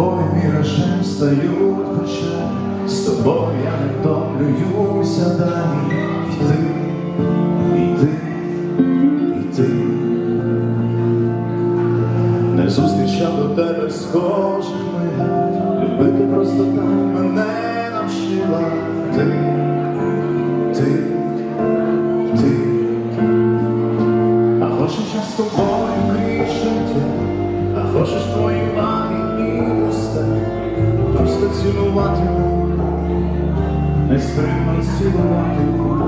тобою міражем стають хоча з тобою я не втомлююся далі. І ти, і ти, і ти не зустрічав до тебе схожих мене, любити просто так мене навчила ти, ти, ти, а хочеш я з тобою крізь а хочеш. цінуватиму, нестримно цілуватиму,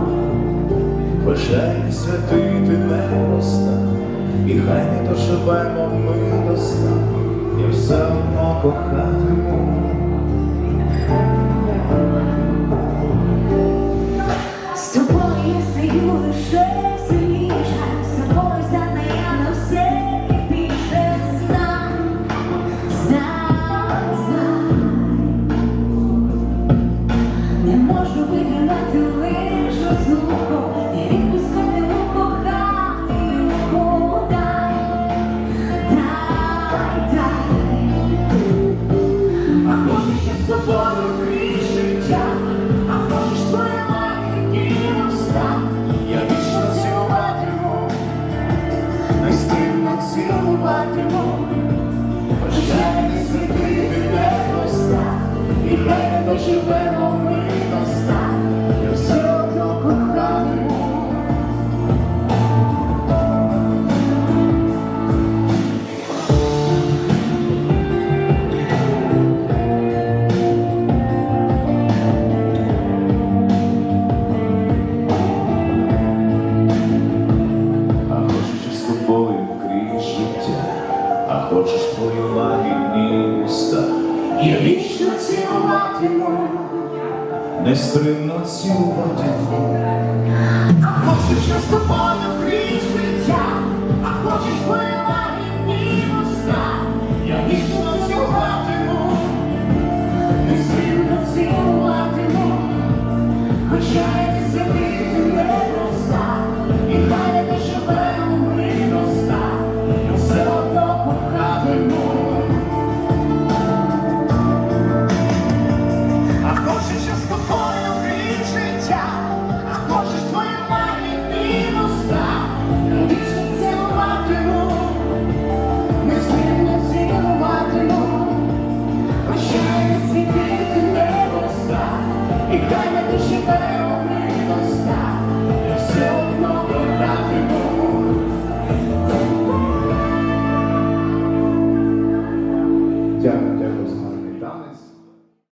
бажай не святити непроста, і хай не доживемо ми до сна, я все одно кохатиму. хочеш твої лагідні уста, я вічно цілуватиму, нестримно цілуватиму.